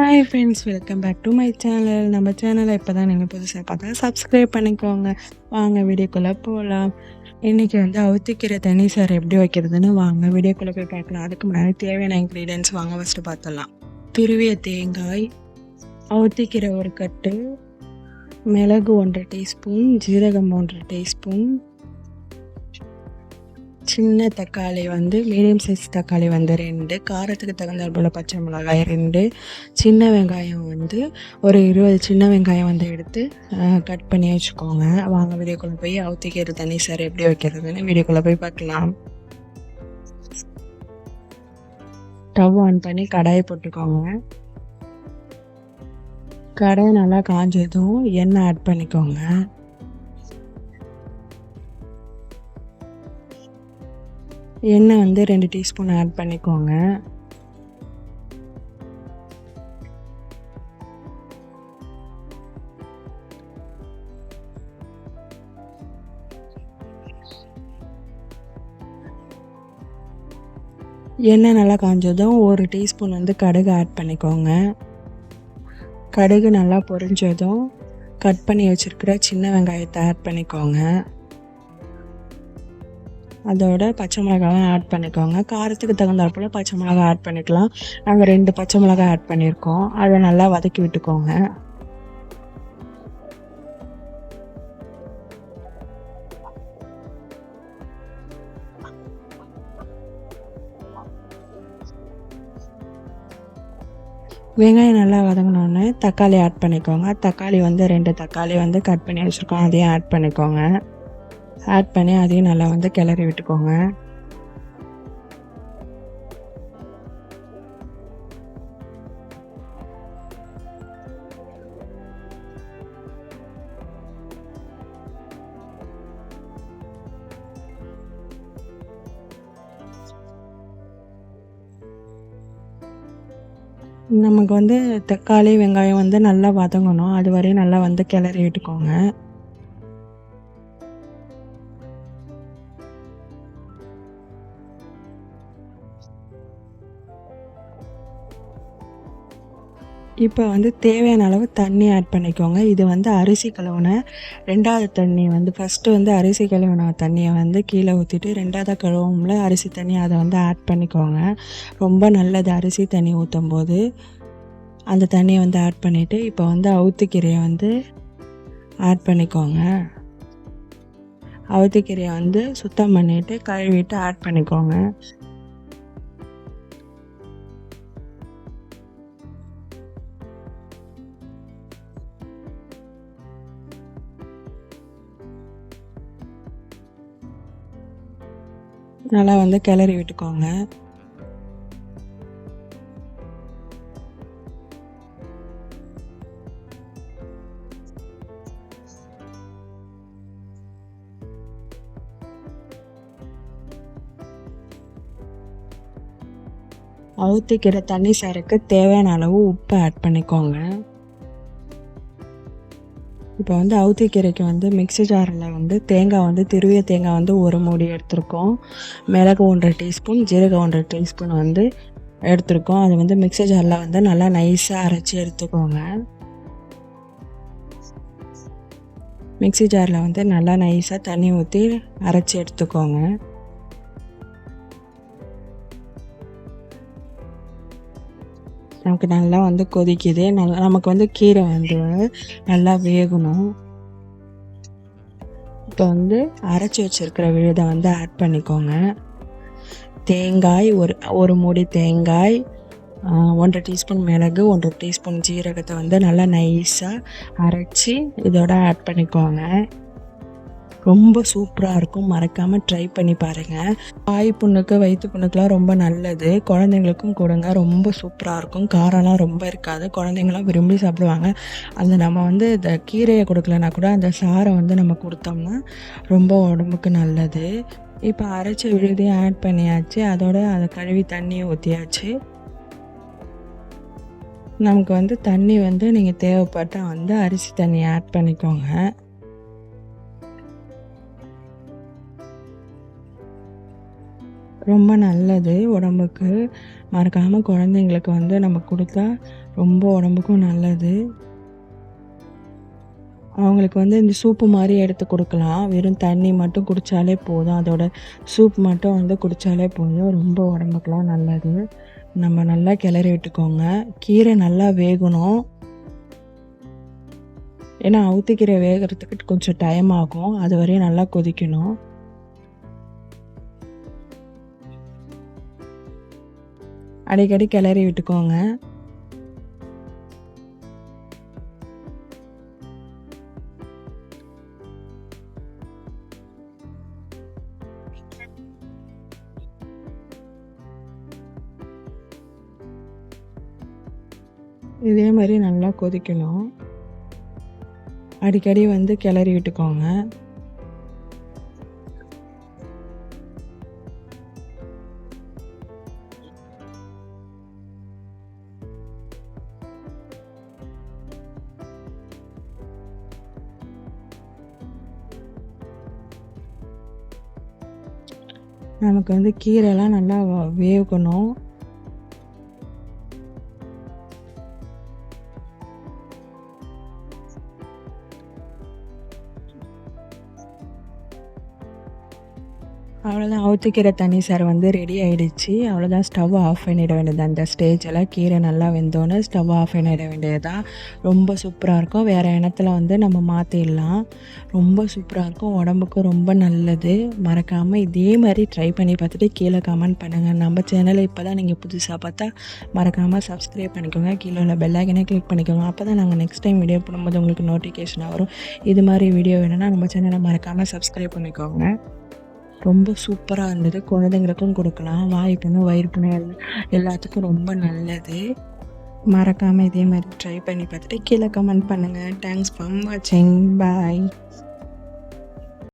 Hi friends welcome back to my channel நம்ம சேனலை இப்போ தான் நீங்கள் புதுசாக பார்த்தா சப்ஸ்கிரைப் பண்ணிக்கோங்க. வாங்க வீடியோக்குள்ளே போகலாம் இன்றைக்கி வந்து அவுத்திக்கிற தனி சார் எப்படி வைக்கிறதுன்னு வாங்க வீடியோக்குள்ளே போய் பார்க்கலாம். அதுக்கு முன்னாடி தேவையான இன்க்ரீடியன்ஸ் வாங்க ஃபஸ்ட்டு பார்த்துடலாம். துருவிய தேங்காய் அவுத்திக்கிற ஒரு கட்டு மிளகு ஒன்றரை டீஸ்பூன் ஜீரகம் ஒன்றரை டீஸ்பூன் சின்ன தக்காளி வந்து மீடியம் சைஸ் தக்காளி வந்து ரெண்டு காரத்துக்கு தகுந்த போல் பச்சை மிளகாய் ரெண்டு சின்ன வெங்காயம் வந்து ஒரு இருபது சின்ன வெங்காயம் வந்து எடுத்து கட் பண்ணி வச்சுக்கோங்க. வாங்க வீடியோக்குள்ளே போய் அவுத்திக்கிறது தண்ணி சார் எப்படி வைக்கிறதுன்னு வீடியோக்குள்ளே போய் பார்க்கலாம். ஸ்டவ் ஆன் பண்ணி கடாயை போட்டுக்கோங்க. கடாய் நல்லா காஞ்சதும் எண்ணெய் ஆட் பண்ணிக்கோங்க. எண்ணெய் வந்து ரெண்டு டீஸ்பூன் ஆட் பண்ணிக்கோங்க. எண்ணெய் நல்லா காஞ்சதும் ஒரு டீஸ்பூன் வந்து கடுகு ஆட் பண்ணிக்கோங்க. கடுகு நல்லா பொரிஞ்சதும் கட் பண்ணி வச்சுருக்கிற சின்ன வெங்காயத்தை ஆட் பண்ணிக்கோங்க. அதோட பச்சை மிளகாவும் ஆட் பண்ணிக்கோங்க. காரத்துக்கு தகுந்தாற்போல் பச்சை மிளகா ஆட் பண்ணிக்கலாம். நாங்கள் ரெண்டு பச்சை மிளகா ஆட் பண்ணியிருக்கோம். அதை நல்லா வதக்கி விட்டுக்கோங்க. வெங்காயம் நல்லா வதங்கினோடனே தக்காளி ஆட் பண்ணிக்கோங்க. தக்காளி வந்து ரெண்டு தக்காளி வந்து கட் பண்ணி வச்சுருக்கோம். அதையும் ஆட் பண்ணிக்கோங்க. ஆட் பண்ணி அதையும் நல்லா வந்து கிளறி விட்டுக்கோங்க. நமக்கு வந்து தக்காளி வெங்காயம் வந்து நல்லா வதங்கணும். அது வரையும் நல்லா வந்து கிளறி விட்டுக்கோங்க. இப்போ வந்து தேவையான அளவு தண்ணி ஆட் பண்ணிக்கோங்க. இது வந்து அரிசி கழுவுன ரெண்டாவது தண்ணி வந்து ஃபஸ்ட்டு வந்து அரிசி கழுவுன தண்ணியை வந்து கீழே ஊற்றிட்டு ரெண்டாவது கழுவும்ல அரிசி தண்ணி அதை வந்து ஆட் பண்ணிக்கோங்க. ரொம்ப நல்லது அரிசி தண்ணி ஊற்றும் போது அந்த தண்ணியை வந்து ஆட் பண்ணிவிட்டு இப்போ வந்து அவுத்துக்கீரையை வந்து ஆட் பண்ணிக்கோங்க. அவுத்துக்கீரையை வந்து சுத்தம் பண்ணிவிட்டு கழுவிட்டு ஆட் பண்ணிக்கோங்க. நல்லா வந்து கிளறி விட்டுக்கோங்க. அவுத்திக்கிற தண்ணி சாருக்கு தேவையான அளவு உப்பு ஆட் பண்ணிக்கோங்க. இப்போ வந்து அவுத்திக்கீரைக்கு வந்து மிக்சி ஜாரில் வந்து தேங்காய் வந்து திருவிய தேங்காய் வந்து ஒரு மூடி எடுத்திருக்கோம். மிளகு ஒன்றரை டீஸ்பூன் ஜீரகம் ஒன்றரை டீஸ்பூன் வந்து எடுத்திருக்கோம். அது வந்து மிக்சி ஜாரில் வந்து நல்லா நைஸாக அரைச்சி எடுத்துக்கோங்க. மிக்சி ஜாரில் வந்து நல்லா நைஸாக தண்ணி ஊற்றி அரைச்சி எடுத்துக்கோங்க. நமக்கு நல்லா வந்து கொதிக்குது. நல்லா நமக்கு வந்து கீரை வந்து நல்லா வேகணும். இப்போ வந்து அரைச்சி வச்சுருக்கிற விழுதை வந்து ஆட் பண்ணிக்கோங்க. தேங்காய் ஒரு ஒரு மூடி தேங்காய் ஒன்றரை டீஸ்பூன் மிளகு ஒன்றரை டீஸ்பூன் ஜீரகத்தை வந்து நல்லா நைஸாக அரைச்சி இதோட ஆட் பண்ணிக்கோங்க. ரொம்ப சூப்பராக இருக்கும். மறக்காமல் ட்ரை பண்ணி பாருங்கள் வாய் புண்ணுக்கு வயிற்று புண்ணுக்கெலாம் ரொம்ப நல்லது. குழந்தைங்களுக்கும் கொடுங்க. ரொம்ப சூப்பராக இருக்கும். காரம்லாம் ரொம்ப இருக்காது. குழந்தைங்களாம் விரும்பி சாப்பிடுவாங்க. அந்த நம்ம வந்து இந்த கீரையை கொடுக்கலனா கூட அந்த சாரை வந்து நம்ம கொடுத்தோம்னா ரொம்ப உடம்புக்கு நல்லது. இப்போ அரைச்ச விழுதையும் ஆட் பண்ணியாச்சு. அதோட அதை கழுவி தண்ணியை ஊற்றியாச்சு நமக்கு வந்து தண்ணி வந்து நீங்கள் தேவைப்பட்டால் வந்து அரிசி தண்ணி ஆட் பண்ணிக்கோங்க. ரொம்ப நல்லது உடம்புக்கு. மறக்காமல் குழந்தைங்களுக்கு வந்து நம்ம கொடுத்தா ரொம்ப உடம்புக்கும் நல்லது. அவங்களுக்கு வந்து இந்த சூப்பு மாதிரி எடுத்து கொடுக்கலாம். வெறும் தண்ணி மட்டும் குடித்தாலே போதும். அதோட சூப் மட்டும் வந்து குடித்தாலே போதும். ரொம்ப உடம்புக்குலாம் நல்லது. நம்ம நல்லா கிளறி விட்டுக்கோங்க. கீரை நல்லா வேகணும். ஏன்னா அவுத்திக்கீரை வேகிறதுக்கு கொஞ்சம் டைம் ஆகும். அது வரையும் நல்லா கொதிக்கணும். அடிக்கடி கிளறி விட்டுக்கோங்க. இதே மாதிரி நல்லா கொதிக்கணும். அடிக்கடி வந்து கிளறி விட்டுக்கோங்க. நமக்கு வந்து கீரைலாம் நல்லா வேகணும். அவ்வளோதான் அவுத்துக்கீரை தண்ணி சார் வந்து ரெடி ஆகிடுச்சு அவ்வளோதான் ஸ்டவ் ஆஃப் பண்ணிட வேண்டியது அந்த எல்லாம் கீரை நல்லா வெந்தோன்னே ஸ்டவ் ஆஃப் பண்ணிட வேண்டியது தான் ரொம்ப சூப்பராக இருக்கும். வேறு இடத்துல வந்து நம்ம மாற்றிடலாம் ரொம்ப சூப்பராக இருக்கும். உடம்புக்கும் ரொம்ப நல்லது. மறக்காமல் இதே மாதிரி ட்ரை பண்ணி பார்த்துட்டு கீழே கமெண்ட் பண்ணுங்கள் நம்ம சேனலை இப்போ தான் நீங்கள் புதுசாக பார்த்தா மறக்காமல் சப்ஸ்கிரைப் பண்ணிக்கோங்க. கீழே உள்ள பெல்லைக்கனே கிளிக் பண்ணிக்கோங்க. அப்போ தான் நாங்கள் நெக்ஸ்ட் டைம் வீடியோ போடும்போது உங்களுக்கு நோட்டிஃபிகேஷனாக வரும். இது மாதிரி வீடியோ வேணும்னா நம்ம சேனலை மறக்காமல் சப்ஸ்கிரைப் பண்ணிக்கோங்க. ரொம்ப சூப்பராக இருந்தது. குழந்தைங்களுக்கும் கொடுக்கலாம். வாய் புண்ணு வயிறு புண்ணு எல்லாத்துக்கும் ரொம்ப நல்லது. மறக்காமல் இதே மாதிரி ட்ரை பண்ணி பார்த்துட்டு கீழே கமெண்ட் பண்ணுங்கள் தேங்க்ஸ் ஃபார் வாட்சிங் பாய்